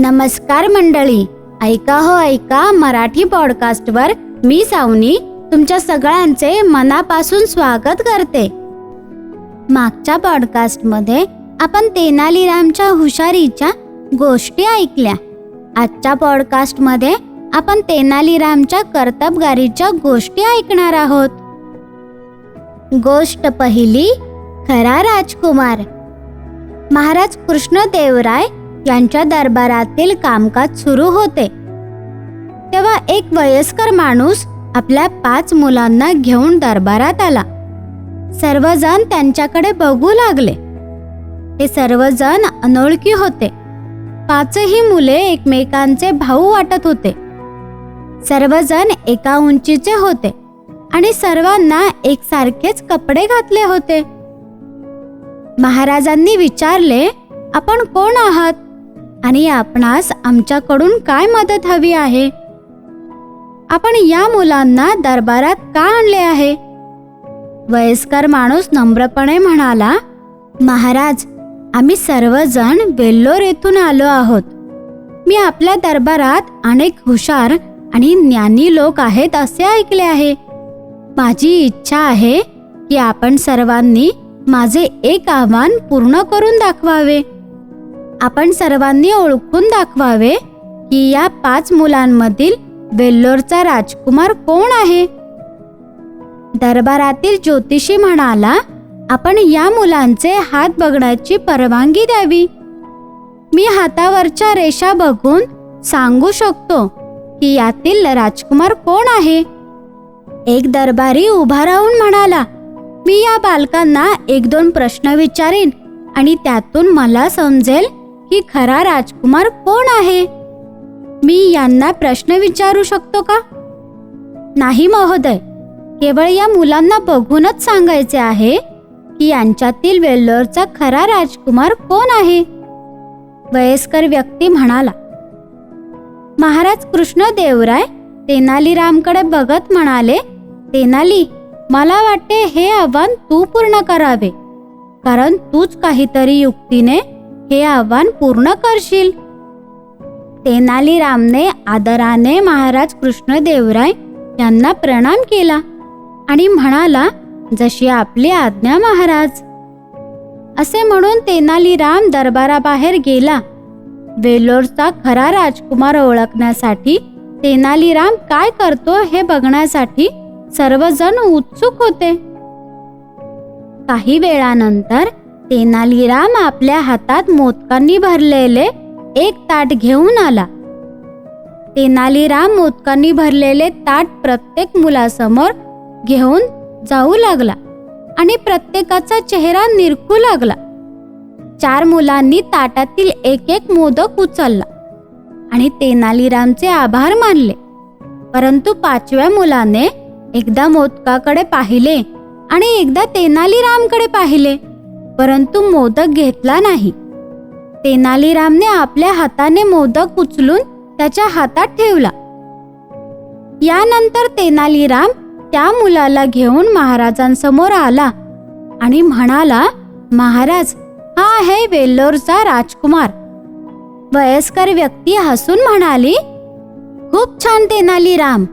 नमस्कार मंडळी. ऐका हो ऐका मराठी पॉडकास्टवर मी सावनी तुमच्या सगळ्यांचे मनापासून स्वागत करते. मागच्या पॉडकास्टमध्ये आपण तेनालीरामच्या हुशारीच्या गोष्टी ऐकल्या. आजच्या पॉडकास्टमध्ये आपण तेनालीरामच्या कर्तबगारीच्या गोष्टी ऐकणार आहोत. गोष्ट पहिली खरा राजकुमार. महाराज कृष्णदेवराय यांच्या दरबारातील कामकाज सुरू होते. तेव्हा एक वयस्कर माणूस आपल्या पाच मुलांना घेऊन दरबारात आला. सर्वजण त्यांच्याकडे बघू लागले. ते सर्वजण अनोळखी होते. पाचही मुले एकमेकांचे भाऊ वाटत होते. सर्वजण एका उंचीचे होते आणि सर्वांना एकसारखेच कपडे घातले होते. महाराजांनी विचारले आपण कोण आहात? आणि आपणास आमच्याकडून काय मदत हवी आहे? आपण या मुलांना दरबारात का आणले आहे? वयस्कर माणूस नम्रपणे म्हणाला महाराज आम्ही सर्वजण वेल्लोर येथून आलो आहोत. मी आपल्या दरबारात अनेक हुशार आणि ज्ञानी लोक आहेत असे ऐकले आहे. माझी इच्छा आहे की आपण सर्वांनी माझे एक आव्हान पूर्ण करून दाखवावे. आपण सर्वांनी ओळखून दाखवावे की या पाच मुलांमधील वेल्लोरचा राजकुमार कोण आहे? दरबारातील ज्योतिषी म्हणाला आपण या मुलांचे हात बघण्याची परवानगी द्यावी. मी हातावरच्या रेषा बघून सांगू शकतो की यातील राजकुमार कोण आहे. एक दरबारी उभा राहून म्हणाला मी या बालकांना एक दोन प्रश्न विचारेन आणि त्यातून मला समजेल की खरा राजकुमार कोण आहे? मी यांना प्रश्न विचारू शकतो का? नाही महोदय. केवळ या मुलांना बघूनच सांगायचे आहे की यांच्यातील वेल्लोरचा खरा राजकुमार कोण आहे? वयस्कर व्यक्ती म्हणाला. महाराज कृष्णदेवराय तेनालीरामकडे बघत म्हणाले तेनाली मला वाटते हे आव्हान तू पूर्ण करावे. कारण तूच काहीतरी युक्तीने हे आव्हान पूर्ण करशील. तेनालीरामने आदराने महाराज कृष्णदेवराय यांना प्रणाम केला आणि म्हणाला जशी आपली आज्ञा महाराज. असे म्हणून तेनालीराम दरबाराबाहेर गेला. वेलोरचा खरा राजकुमार ओळखण्यासाठी तेनालीराम काय करतो हे बघण्यासाठी सर्वजण उत्सुक होते. काही वेळानंतर तेनालीराम आपल्या हातात मोदकांनी भरलेले एक ताट घेऊन आला. तेनालीराम मोदकांनी भरलेले ताट प्रत्येक मुलासमोर घेऊन जाऊ लागला आणि प्रत्येकाचा चेहरा निरखू लागला. चार मुलांनी ताटातील एक एक मोदक उचलला आणि तेनालीरामचे आभार मानले. परंतु पाचव्या मुलाने एकदा मोदकाकडे पाहिले आणि एकदा तेनालीरामकडे पाहिले. परंतु मोदक घेतला नाही. तेनालीरामने आपल्या हाताने मोदक उचलून त्याच्या हातात ठेवला. यानंतर तेनालीराम त्या मुलाला घेऊन महाराजांसमोर आला आणि म्हणाला महाराज हा आहे वेल्लोरचा राजकुमार. वयस्कर व्यक्ती हसून म्हणाली खूप छान तेनालीराम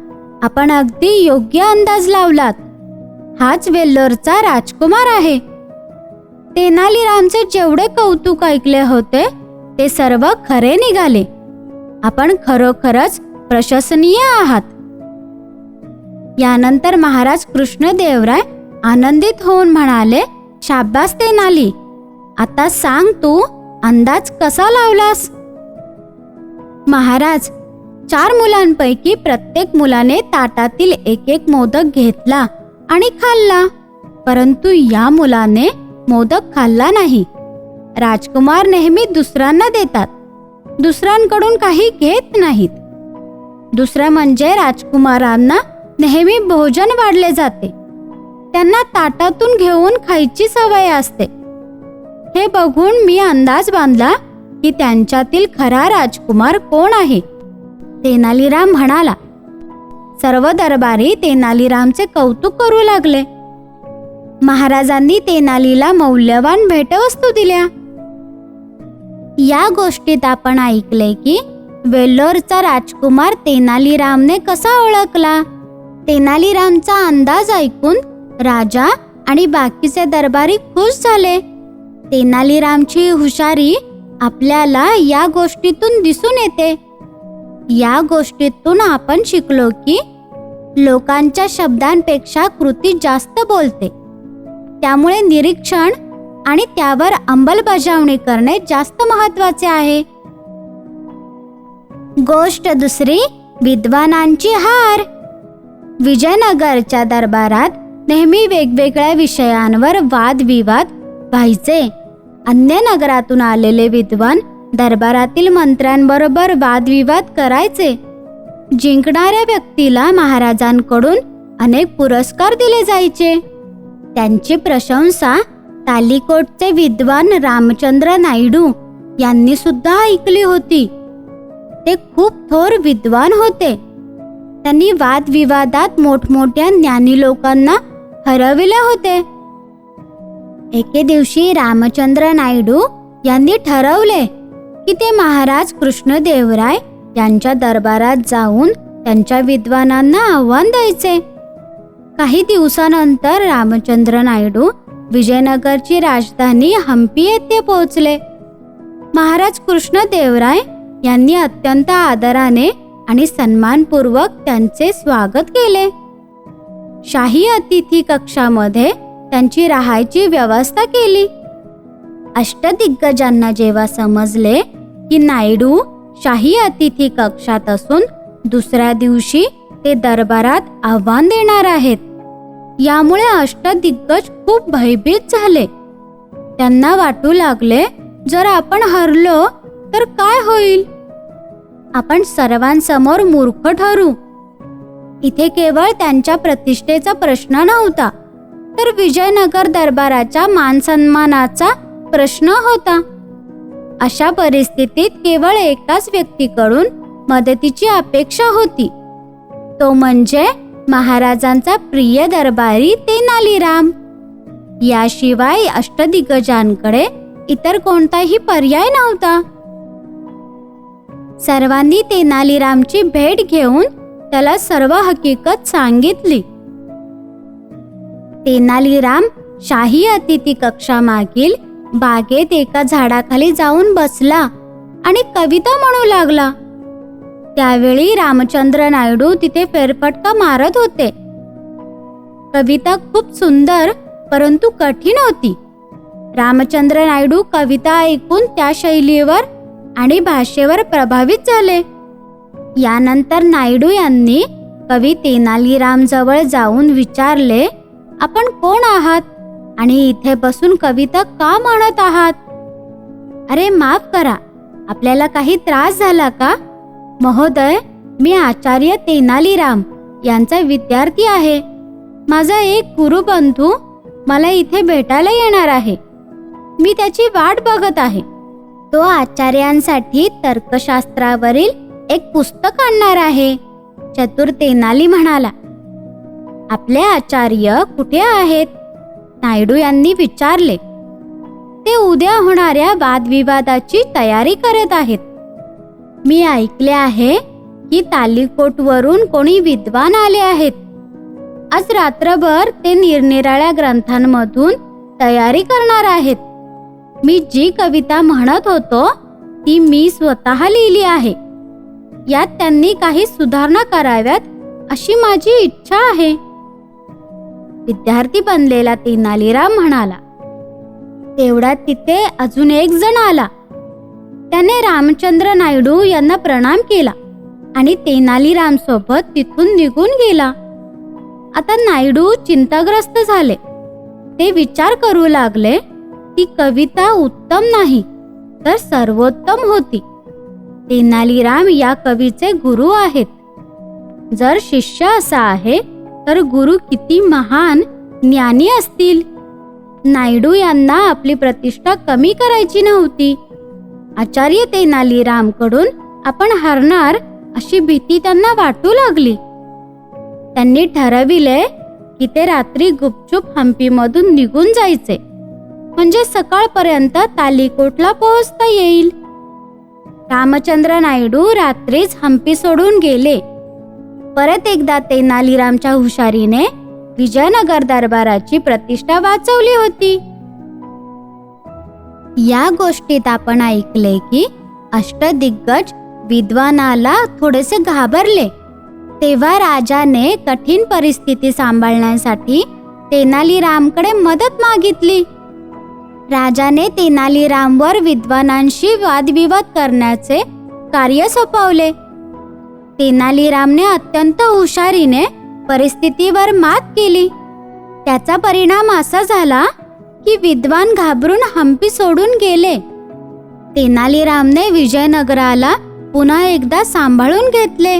आपण अगदी योग्य अंदाज लावलात. हाच वेल्लोरचा राजकुमार आहे. तेनालीरामचे जेवढे कौतुक ऐकले होते ते सर्व खरे निघाले. आपण खरोखरच प्रशंसनीय आहात. यानंतर महाराज कृष्णदेवराय आनंदित होऊन म्हणाले शाब्बास तेनाली आता सांग तू अंदाज कसा लावलास? महाराज चार मुलांपैकी प्रत्येक मुलाने ताटातील एक एक मोदक घेतला आणि खाल्ला परंतु या मुलाने मोदक खाल्ला नाही. राजकुमार नेहमी दुसऱ्यांना देतात. दुसऱ्यांकडून काही घेत नाहीत. दुसरं म्हणजे राजकुमारांना नेहमी भोजन वाढले जाते. त्यांना ताटातून घेऊन खायची सवय असते. हे बघून मी अंदाज बांधला की त्यांच्यातील खरा राजकुमार कोण आहे? तेनालीराम म्हणाला. सर्व दरबारी तेनालीरामचे कौतुक करू लागले. महाराजांनी तेनालीला मौल्यवान भेटवस्तू दिल्या. या गोष्टीत आपण ऐकले की वेल्लोरचा राजकुमार तेनालीरामने कसा ओळखला? तेनालीरामचा अंदाज ऐकून राजा आणि बाकीचे दरबारी खुश झाले. तेनालीरामची हुशारी आपल्याला या गोष्टीतून दिसून येते. या गोष्टीतून आपण शिकलो की लोकांच्या शब्दांपेक्षा कृती जास्त बोलते. त्यामुळे निरीक्षण आणि त्यावर अंमलबजावणी करणे जास्त महत्त्वाचे आहे. गोष्ट दुसरी विद्वानांची हार. विजयनगरच्या दरबारात नेहमी वेगवेगळ्या विषयांवर वादविवाद व्हायचे. अन्य नगरातून आलेले विद्वान दरबारातील मंत्र्यांबरोबर वादविवाद करायचे. जिंकणाऱ्या व्यक्तीला महाराजांकडून अनेक पुरस्कार दिले जायचे. त्यांची प्रशंसा तालिकोटचे विद्वान रामचंद्र नायडू यांनी सुद्धा ऐकली होती. ते खूप थोर विद्वान होते. त्यांनी वादविवादात मोठमोठ्या ज्ञानी लोकांना हरविले होते. एके दिवशी रामचंद्र नायडू यांनी ठरवले की ते महाराज कृष्णदेवराय यांच्या दरबारात जाऊन त्यांच्या विद्वानांना आव्हान द्यायचे. काही दिवसानंतर रामचंद्र नायडू विजयनगरची राजधानी हम्पी येथे पोहोचले. महाराज कृष्णदेवराय यांनी अत्यंत आदराने आणि सन्मानपूर्वक त्यांचे स्वागत केले. शाही अतिथी कक्षामध्ये त्यांची राहायची व्यवस्था केली. अष्टदिग्गजांना जेव्हा समजले की नायडू शाही अतिथी कक्षात असून दुसऱ्या दिवशी ते दरबारात आव्हान देणार आहेत. यामुळे अष्टदिग्गज खूप भयभीत झाले. त्यांना वाटू लागले जर आपण हरलो तर काय होईल? आपण सर्वांसमोर मूर्ख ठरू. इथे केवळ त्यांच्या प्रतिष्ठेचा प्रश्न नव्हता तर विजयनगर दरबाराच्या मानसन्मानाचा प्रश्न होता. अशा परिस्थितीत केवळ एकाच व्यक्तीकडून मदतीची अपेक्षा होती. तो म्हणजे महाराजांचा प्रिय दरबारी तेनालीराम याशिवाय अष्टदिग्गजांकडे इतर कोणताही पर्याय नव्हता. सर्वांनी तेनालीरामची भेट घेऊन त्याला सर्व हकीकत सांगितली. तेनालीराम शाही अतिथी कक्षामागील बागेत एका झाडाखाली जाऊन बसला आणि कविता म्हणू लागला. त्यावेळी रामचंद्र नायडू तिथे फेरफटका मारत होते. कविता खूप सुंदर परंतु कठीण होती. रामचंद्र नायडू कविता ऐकून त्या शैलीवर आणि भाषेवर प्रभावित झाले. यानंतर नायडू यांनी कवी तेनालीराम जवळ जाऊन विचारले आपण कोण आहात? आणि इथे बसून कविता का म्हणत आहात? अरे माफ करा. आपल्याला काही त्रास झाला का? महोदय मी आचार्य तेनालीराम यांचा विद्यार्थी आहे. माझा एक गुरुबंधू मला इथे भेटायला येणार आहे. मी त्याची वाट बघत आहे. तो आचार्यांसाठी तर्कशास्त्रावरील एक पुस्तक आणणार आहे. चतुर तेनाली म्हणाला आपले आचार्य कुठे आहेत? नायडू यांनी विचारले. ते उद्या होणाऱ्या वादविवादाची तयारी करत आहेत. मी ऐकले आहे की तालिकोटवरून कोणी विद्वान आले आहेत. आज रात्रभर ते निरनिराळ्या ग्रंथांमधून तयारी करणार आहेत. मी जी कविता म्हणत होतो ती मी स्वतः लिहिली आहे. यात त्यांनी काही सुधारणा कराव्यात अशी माझी इच्छा आहे. विद्यार्थी बनलेला तेनालीराम म्हणाला तेवढ्यात तिथे अजून एक जण आला. त्याने रामचंद्र नायडू यांना प्रणाम केला आणि तेनालीराम सोबत तिथून निघून गेला. आता नायडू चिंताग्रस्त झाले. ते विचार करू लागले ती कविता उत्तम नाही तर सर्वोत्तम होती. तेनालीराम या कवीचे गुरु आहेत. जर शिष्य असा आहे तर गुरु किती महान ज्ञानी असतील. नायडू यांना आपली प्रतिष्ठा कमी करायची नव्हती. आचार्य तेनालीरामकडून आपण हरणार अशी भीती त्यांना वाटू लागली. त्यांनी ठरविले की ते रात्री गुपचूप हम्पीमधून निघून जायचे. म्हणजे सकाळपर्यंत तालिकोटला पोहोचता येईल. रामचंद्र नायडू रात्रीच हम्पी सोडून गेले. परत एकदा तेनालीरामच्या हुशारीने विजयनगर दरबाराची प्रतिष्ठा वाचवली होती. या गोष्टीत आपण ऐकले की अष्टदिग्गज विद्वानाला थोडेसे घाबरले. तेव्हा राजाने कठीण परिस्थिती सांभाळण्यासाठी तेनालीरामकडे मदत मागितली. राजाने तेनालीरामवर विद्वानांशी वादविवाद करण्याचे कार्य सोपवले. तेनालीरामने अत्यंत हुशारीने परिस्थितीवर मात केली. त्याचा परिणाम असा झाला की विद्वान घाबरून हंपी सोडून गेले. तेनालीरामने विजयनगराला पुन्हा एकदा सांभाळून घेतले.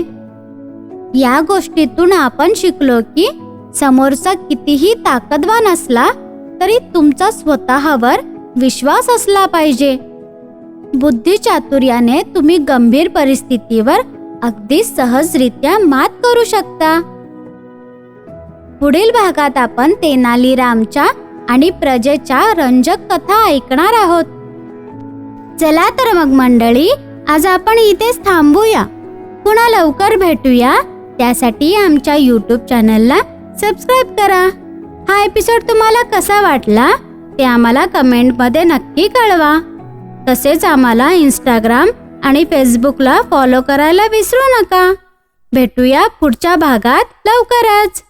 या गोष्टीतून आपण शिकलो की समोरचा कितीही ताकदवान असला तरी तुमचा स्वतःवर विश्वास असला पाहिजे. बुद्धिचातुर्याने तुम्ही गंभीर परिस्थितीवर अगदी सहजरित्या मात करू शकता. पुढील भागात आपण तेनालीरामच्या आणि प्रजेच्या रंजक कथा ऐकणार आहोत. चला तर मग मंडळी आज आपण इथेच थांबूया. पुन्हा लवकर भेटूया. त्यासाठी आमच्या यूट्यूब चॅनलला सबस्क्राईब करा. हा एपिसोड तुम्हाला कसा वाटला ते आम्हाला कमेंटमध्ये नक्की कळवा. तसेच आम्हाला इंस्टाग्राम आणि फेसबुकला फॉलो करायला विसरू नका. भेटूया पुढच्या भागात लवकरच.